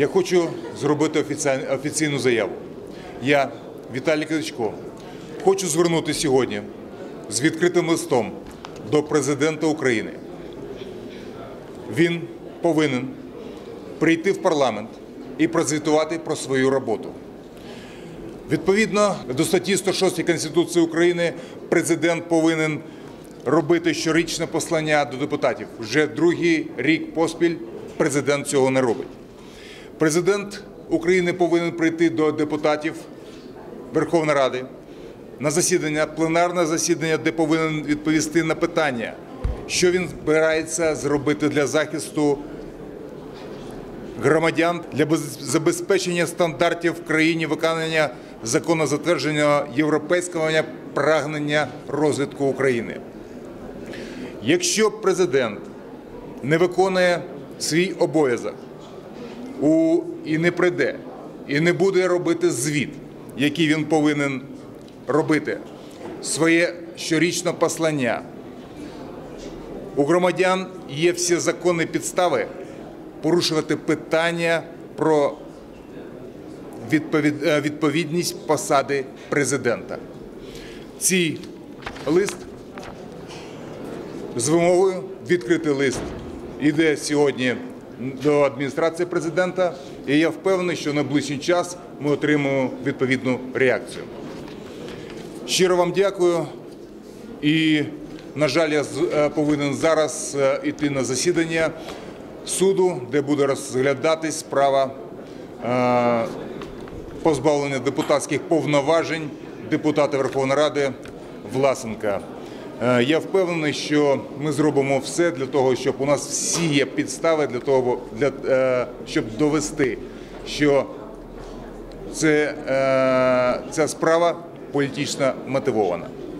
Я хочу зробити офіційну заяву. Я, Віталій Кличко, хочу звернути сьогодні з відкритим листом до президента України. Він повинен прийти в парламент і прозвітувати про свою роботу. Відповідно до статті 106 Конституції України, президент повинен робити щорічне послання до депутатів. Вже другий рік поспіль президент цього не робить. Президент України повинен прийти до депутатів Верховної Ради на засідання, пленарне засідання, де повинен відповісти на питання, що він збирається зробити для захисту громадян для забезпечення стандартів в країні виконання закону затвердженого європейського прагнення розвитку України. Якщо президент не виконує свій обов'язок у, і не прийде, і не буде робити звіт, який він повинен робити, своє щорічне послання, у громадян є всі законні підстави порушувати питання про е, відповідність посади президента. Цей лист з вимогою відкритий лист. Іде сьогодні до адміністрації президента, і я впевнений, що на ближчий час ми отримаємо відповідну реакцію. Щиро вам дякую. І, на жаль, я е, повинен зараз е, іти на засідання суду, де буде розглядатись справа е, позбавлення депутатських повноважень депутата Верховної Ради Власенка. Е, Я впевнений, що ми зробимо все для того, щоб у нас всі є підстави для того, для, е, щоб довести, що це, е, ця справа політично мотивована.